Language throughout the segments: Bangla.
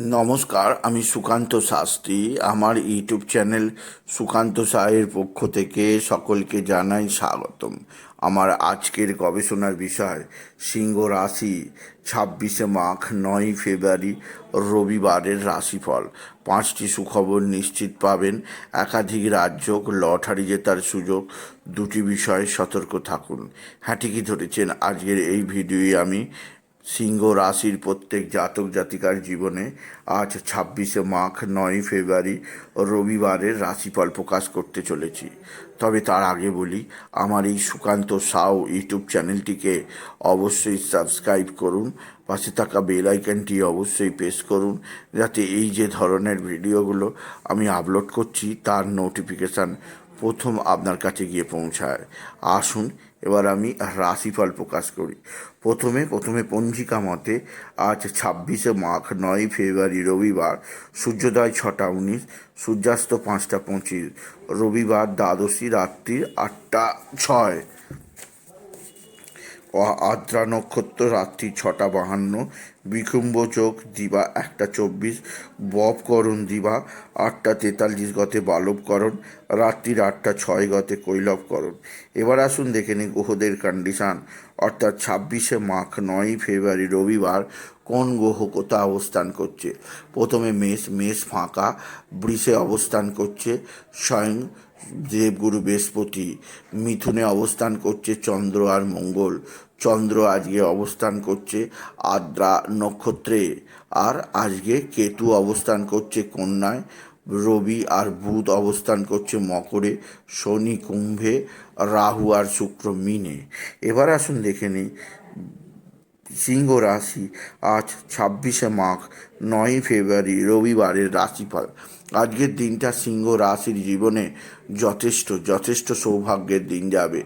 নমস্কার, আমি সুকান্ত শাস্ত্রী। আমার ইউটিউব চ্যানেল সুকান্ত সায়ের পক্ষ থেকে সকলকে জানাই স্বাগতম। আমার আজকের গবেষণার বিষয়, সিংহ রাশি, ছাব্বিশে মাঘ, নয় ফেব্রুয়ারি, রবিবারের রাশিফল। পাঁচটি সুখবর নিশ্চিত পাবেন। একাধিক রাজ্য লটারি জেতার সুযোগ, দুটি বিষয়ে সতর্ক থাকুন। হ্যাঁ ঠিকই ধরেছেন। আজকের এই ভিডিওয়ে আমি সিংহ রাশির প্রত্যেক জাতক জাতিকার জীবনে আজ ছাব্বিশে মাঘ নয় ফেব্রুয়ারি রবিবারের রাশিফল প্রকাশ করতে চলেছি। তবে তার আগে বলি, আমার এই সুকান্ত সাউ ইউটিউব চ্যানেলটিকে অবশ্যই সাবস্ক্রাইব করুন, পাশে থাকা বেল আইকনটি অবশ্যই প্রেস করুন, যাতে এই যে ধরনের ভিডিওগুলো আমি আপলোড করছি, তার নোটিফিকেশান প্রথম আপনার কাছে গিয়ে পৌঁছায়। আসুন এবার আমি রাশিফল প্রকাশ করি। প্রথমে প্রথমে পঞ্জিকা মতে আজ ছাব্বিশে মাঘ নয় ফেব্রুয়ারি, রবিবার, সূর্যোদয় ছটা উনিশ, সূর্যাস্ত পাঁচটা পঁচিশ, রবিবার দ্বাদশী রাত্রি আটটা ছয়। আদ্রা নক্ষত্র রাত্রি ছটা বাহান্ন বিকুম্ভ চোখ দিবা একটা চব্বিশ ববকরণ দিবা আটটা তেতাল্লিশ গতে বালবকরণ রাত্রির আটটা ছয় গতে কৈলবকরণ এবার আসুন দেখে নিই গ্রহদের কন্ডিশান অর্থাৎ ছাব্বিশে মাঘ নয়ই ফেব্রুয়ারি রবিবার কোন গ্রহ কোথা অবস্থান করছে? প্রথমে মেষ মেষ ফাঁকা, বৃষে অবস্থান করছে, স্বয়ং দেবগুরু বৃহস্পতি মিথুনে অবস্থান করছে, চন্দ্র আর মঙ্গল। চন্দ্র আজকে অবস্থান করছে আদ্রা নক্ষত্রে আর আজকে কেতু অবস্থান করছে কন্যায়। রবি আর বুধ অবস্থান করছে মকরে, শনি কুম্ভে, রাহু আর শুক্র মিনে। এবার আসুন দেখে নিই, সিংহ রাশি আজ ছাব্বিশে মাঘ নয় ফেব্রুয়ারি, রবিবারের রাশিফল। আজকের দিনটা সিংহ রাশির জীবনে যথেষ্ট যথেষ্ট সৌভাগ্যের দিন যাবে।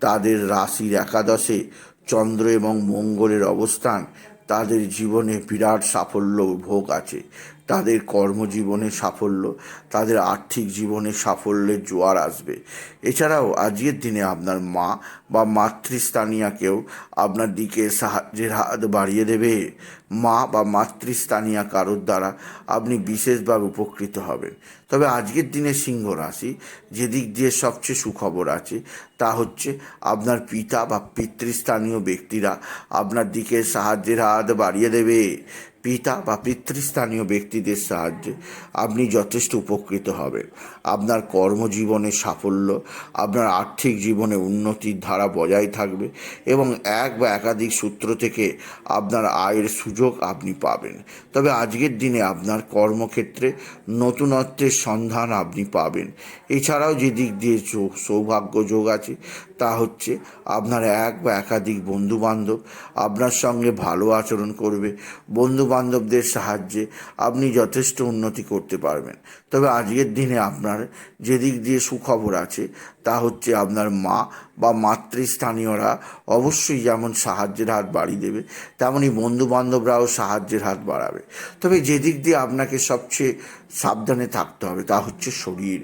তাদের রাশির একাদশে চন্দ্র এবং মঙ্গলের অবস্থান তাদের জীবনে বিরাট সাফল্য ভোগ আছে। তাদের কর্মজীবনে সাফল্য, তাদের আর্থিক জীবনে সাফল্যের জোয়ার আসবে। এছাড়াও আজকের দিনে আপনার মা বা মাতৃস্থানীয় কেউ আপনার দিকে সাহায্যের হাত বাড়িয়ে দেবে। মা বা মাতৃস্থানীয় কারোর দ্বারা আপনি বিশেষভাবে উপকৃত হবেন। তবে আজকের দিনে সিংহ রাশি, যেদিক দিয়ে সবচেয়ে সুখবর আছে, তা হচ্ছে আপনার পিতা বা পিতৃস্থানীয় ব্যক্তিরা আপনার দিকে সাহায্যের হাত বাড়িয়ে দেবে। পিতা বা পিতৃস্থানীয় ব্যক্তিদের সাহায্যে আপনি যথেষ্ট উপকৃত হবেন। আপনার কর্মজীবনে সাফল্য, আপনার আর্থিক জীবনে উন্নতির ধারা বজায় থাকবে এবং এক বা একাধিক সূত্র থেকে আপনার আয়ের সুযোগ আপনি পাবেন। তবে আজকের দিনে আপনার কর্মক্ষেত্রে নতুনত্বের সন্ধান আপনি পাবেন। এছাড়াও যে দিক দিয়ে চো- সৌভাগ্য যোগ আছে তা হচ্ছে আপনার এক বা একাধিক বন্ধু বান্ধব আপনার সঙ্গে ভালো আচরণ করবে। বন্ধু বান্ধবদের সাহায্যে আপনি যথেষ্ট উন্নতি করতে পারবেন। তবে আজকের দিনে আপনার যেদিক দিয়ে সুখবর আছে, তা হচ্ছে আপনার মা বা মাতৃস্থানীয়রা অবশ্যই যেমন সাহায্যের হাত বাড়িয়ে দেবে, তেমনই বন্ধু বান্ধবরাও সাহায্যের হাত বাড়াবে। তবে যে দিক দিয়ে আপনাকে সবচেয়ে সাবধানে থাকতে হবে তা হচ্ছে শরীর।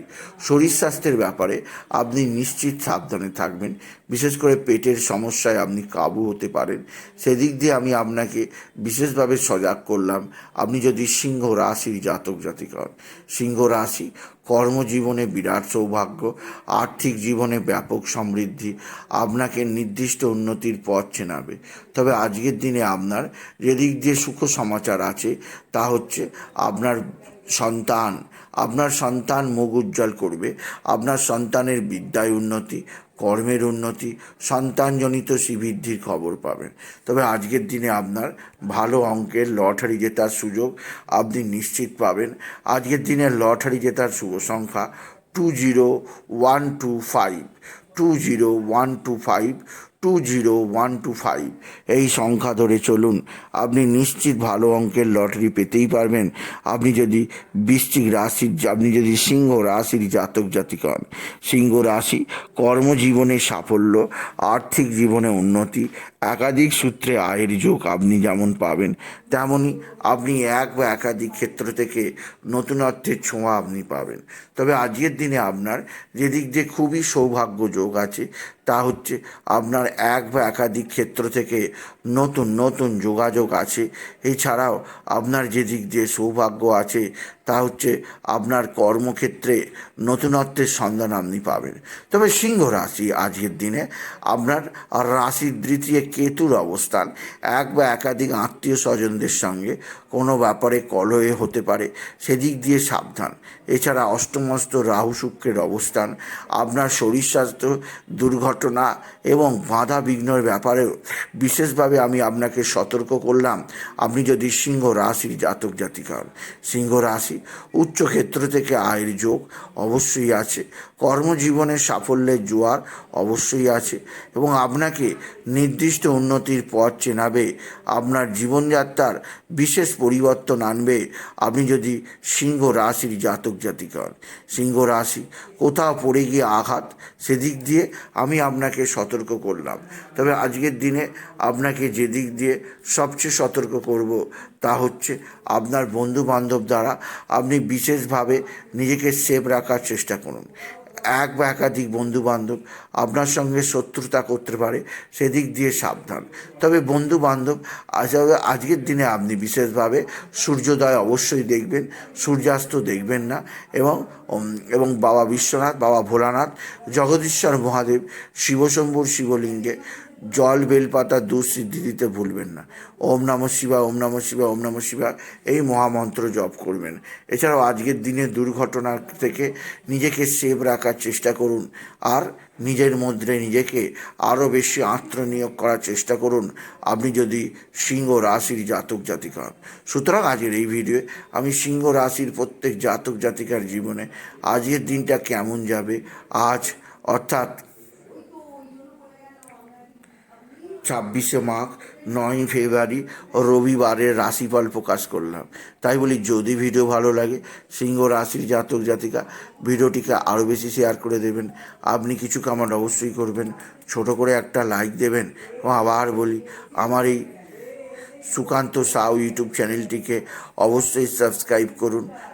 শরীর স্বাস্থ্যের ব্যাপারে আপনি নিশ্চিত সাবধানে থাকবেন। বিশেষ করে পেটের সমস্যায় আপনি কাবু হতে পারেন। সেদিক দিয়ে আমি আপনাকে বিশেষভাবে সজাগ করলাম, আপনি যদি সিংহ রাশির জাতক জাতিক হন, সিংহ রাশি কর্মজীবনে বিরাট সৌভাগ্য, আর্থিক জীবনে ব্যাপক সমৃদ্ধি আপনাকে নির্দিষ্ট উন্নতির পথ চেনাবে। তবে আজকের দিনে আপনার যেদিক দিয়ে সুখ সমাচার আছে, তা হচ্ছে আপনার সন্তান। আপনার সন্তান মুখ উজ্জ্বল করবে, আপনার সন্তানের বিদ্যায় উন্নতি কর্মের উন্নতি, সন্তানজনিত শ্রীবৃদ্ধির খবর পাবেন। তবে আজকের দিনে আপনার ভালো অঙ্কের লটারি জেতার সুযোগ আপনি নিশ্চিত পাবেন। আজকের দিনে লটারি জেতার শুভ সংখ্যা two zero one two five two zero one two five two zero one two five এই সংখ্যা ধরে চলুন, আপনি নিশ্চিত ভালো অঙ্কের লটারি পেতেই পারবেন। আপনি যদি বৃশ্চিক রাশির আপনি যদি সিংহ রাশির জাতক জাতিক হন, সিংহ রাশি কর্মজীবনে সাফল্য, আর্থিক জীবনে উন্নতি, একাধিক সূত্রে আয়ের যোগ আপনি যেমন পাবেন তেমনই আপনি এক বা একাধিক ক্ষেত্র থেকে নতুনত্বের ছোঁয়া আপনি পাবেন। তবে আজকের দিনে আপনার যেদিক দিয়ে খুবই সৌভাগ্য যোগ আছে, তা হচ্ছে আপনার এক বা একাধিক ক্ষেত্র থেকে নতুন নতুন যোগাযোগ আছে। এছাড়াও আপনার যে দিক দিয়ে সৌভাগ্য আছে, তা হচ্ছে আপনার কর্মক্ষেত্রে নতুনত্বের সন্ধান আপনি পাবেন। তবে সিংহ রাশি আজকের দিনে আপনার রাশির দ্বিতীয় কেতুর অবস্থান। এক বা একাধিক আত্মীয় স্বজনদের সঙ্গে কোনো ব্যাপারে কলহে হতে পারে, সেদিক দিয়ে সাবধান। এছাড়া অষ্টমস্ত রাহু শুক্রের অবস্থান, আপনার শরীর স্বাস্থ্য দুর্ঘটনা এবং বাধা বিঘ্নর ব্যাপারেও বিশেষভাবে আমি আপনাকে সতর্ক করলাম। আপনি যদি সিংহ রাশির জাতক জাতিকা হন সিংহ রাশি উচ্চ ক্ষেত্র থেকে আয়ের যোগ অবশ্যই আছে, কর্মজীবনের সাফল্যের জোয়ার অবশ্যই আছে এবং আপনাকে নির্দিষ্ট উন্নতির পথ চেনাবে, আপনার জীবনযাত্রার বিশেষ পরিবর্তন আনবে। আপনি যদি সিংহ রাশির জাতক জাতিকা হন সিংহ রাশি কোথাও পড়ে গিয়ে আঘাত, সেদিক দিয়ে আমি আপনাকে সতর্ক করলাম। তবে আজকের দিনে আপনাকে যে দিক দিয়ে সবচেয়ে সতর্ক করব তা হচ্ছে আপনার বন্ধু বান্ধব দ্বারা আপনি বিশেষভাবে নিজেকে সেভ রাখার চেষ্টা করুন। এক বা একাধিক বন্ধুবান্ধব আপনার সঙ্গে শত্রুতা করতে পারে, সেদিক দিয়ে সাবধান। তবে বন্ধুবান্ধব আজকের দিনে আপনি বিশেষভাবে সূর্যোদয় অবশ্যই দেখবেন, সূর্যাস্ত দেখবেন না এবং এবং বাবা বিশ্বনাথ, বাবা ভোলানাথ, জগদীশ্বর মহাদেব, শিবশম্ভুর শিবলিঙ্গে জল বেলপাতা দুঃসিদ্ধি দিতে ভুলবেন না। ওম নম শিবা ওম নম শিবা ওম নম শিবা এই মহামন্ত্র জপ করবেন। এছাড়াও আজকের দিনে দুর্ঘটনা থেকে নিজেকে সেভ রাখার চেষ্টা করুন আর নিজের মধ্যে নিজেকে আরও বেশি আত্মনিয়োগ করার চেষ্টা করুন। আপনি যদি সিংহ রাশির জাতক জাতিকা হন। সুতরাং আজকের এই ভিডিওয়ে আমি সিংহ রাশির প্রত্যেক জাতক জাতিকার জীবনে আজকের দিনটা কেমন যাবে? আজ অর্থাৎ ছাব্বিশে মাঘ নয় ফেব্রুয়ারি রবিবারের রাশিফল প্রকাশ করলাম। তাই বলি, যদি ভিডিও ভালো লাগে, সিংহ রাশির জাতক জাতিকা ভিডিওটিকে আরও বেশি শেয়ার করে দেবেন। আপনি কিছু কামান্ড অবশ্যই করবেন, ছোট করে একটা লাইক দেবেন এবং আবার বলি, আমার এই সুকান্ত সাউ ইউটিউব চ্যানেলটিকে অবশ্যই সাবস্ক্রাইব করুন।